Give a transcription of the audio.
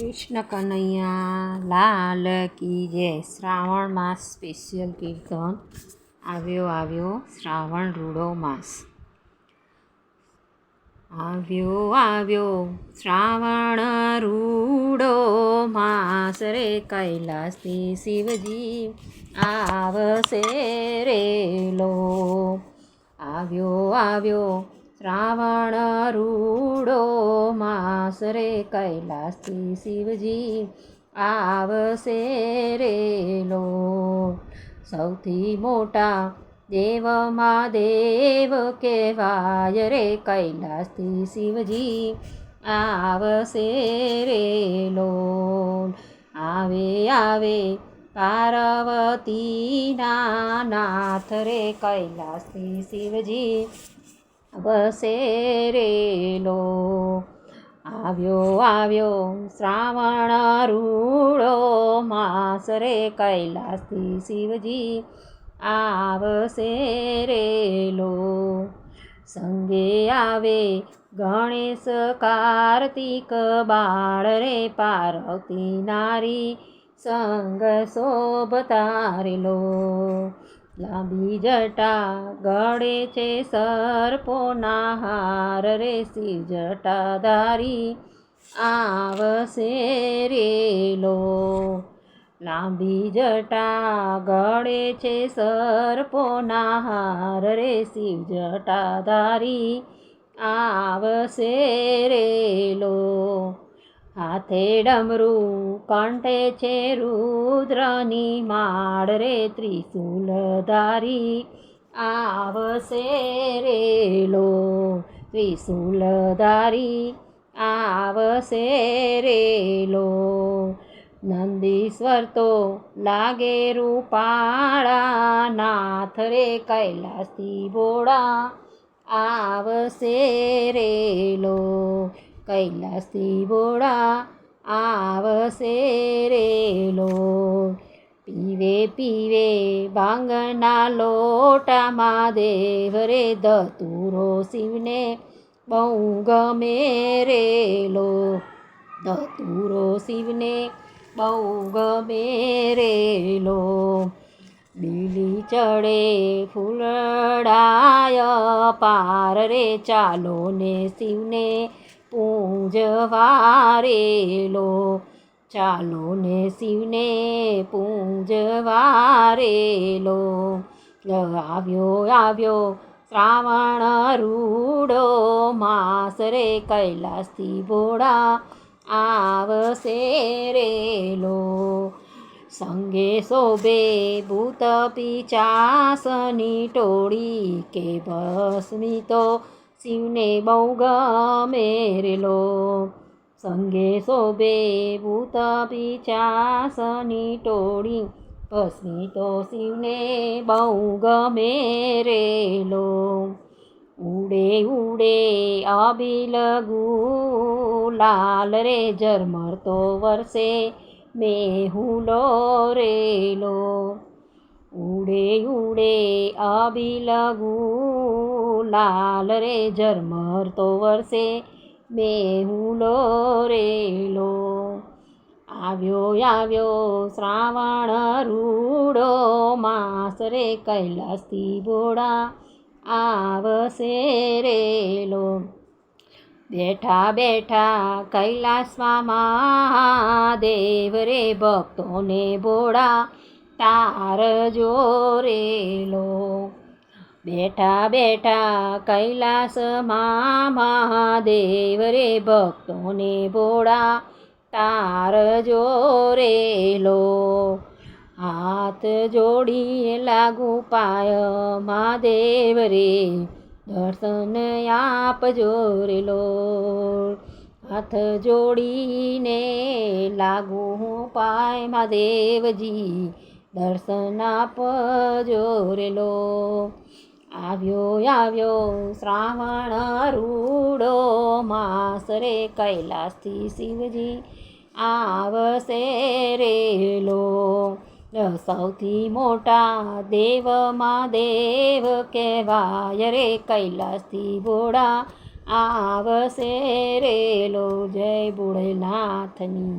કૃષ્ણ કનૈયા લાલ કી જય. શ્રાવણ માસ સ્પેશિયલ કીર્તન. આવ્યો આવ્યો, શ્રાવણ રૂડો માસ. આવ્યો આવ્યો, શ્રાવણ રૂડો માસ રે. કૈલાસથી શિવજી આવશે રેલો. આવ્યો આવ્યો શ્રાવણ રૂડો માસ રે કૈલાસથી શિવજી આવશે રેલો. સૌથી મોટા દેવમાં દેવ કહેવાય રે, કૈલાસથી શિવજી આવશે રેલો. આવે આવે પાર્વતીના નાથ રે, કૈલાસથી શિવજી વસે રેલો આવ્યો આવ્યો, શ્રાવણ રૂડો માસ રે કૈલાસથી શિવજી આવશે રેલો સંગે આવે ગણેશ કાર્તિક બાળ રે પાર્વતી નારી સંગ શોભતારેલો લાંબી જટા ગળે છે સર્પોના હાર રે શિવ જટાધારી આવશે રેલો લાંબી જટા ગળે છે સર્પોના હાર રે શિવ જટાધારી આવશે રેલો હાથે ડમરું કંઠે છે રુદ્રની માળ રે ત્રિશુલધારી આવશે રેલો ત્રિશુલધારી આવશે રેલો નંદીશ્વર તો લાગે રૂપાળા નાથ રે કૈલાસથી બોળા આવશે રેલો પીવે પીવે બાંગના લોટામાં દેવ રે ધતુરો શિવને બહુ ગમે રેલો ધતુરો શિવને બહુ ગમે રેલો બીલી ચડે ફૂલડાય પાર રે ચાલો ને શિવને પૂજવારેલો. ચાલો ને શિવને પૂજવારેલો. આવ્યો આવ્યો શ્રાવણ રૂડો, માસ રે, કૈલાસથી ભોળા આવશે રેલો. સંગે શોભે ભૂત પિચાસની ટોળી કે ભસ્મી તો શિવને બહુ ગમે રેલો સંગે શોભે ભૂત પિચાસની ટોળી. ભસ્મી તો શિવને બહુ ગમે રેલો ઉડે ઉડે અબિલ લાલ રે ઝરમરતો વરસે મેહુલો રેલો ઉડે ઉડે અબિલ ગુલાલ રે ઝરમર તો વરસે વર્ષે મેહુલો રેલો આવ્યો આવ્યો શ્રાવણ રૂડો, માસ રે કૈલાસથી ભોળા આવશે રેલો બેઠા બેઠા કૈલાસમાં દેવ રે ભક્તોને ભોળા, તાર જોરેલો બેઠા બેઠા કૈલાસમાં મહાદેવ રે ભક્તોને ભોળા, તાર જોરેલો હાથ જોડી લાગુ પાય મહાદેવ રે, દર્શન આપજો રેલો હાથ જોડીને લાગુ પાય મહાદેવજી, દર્શન આપજો રેલો આવ્યો આવ્યો, શ્રાવણ રૂડો માસ રે કૈલાસથી શિવજી આવશે રેલો સૌથી મોટા દેવમાં દેવ કહેવાય રે, કૈલાસથી બોડા આવશે રેલો જય ભોળેનાથની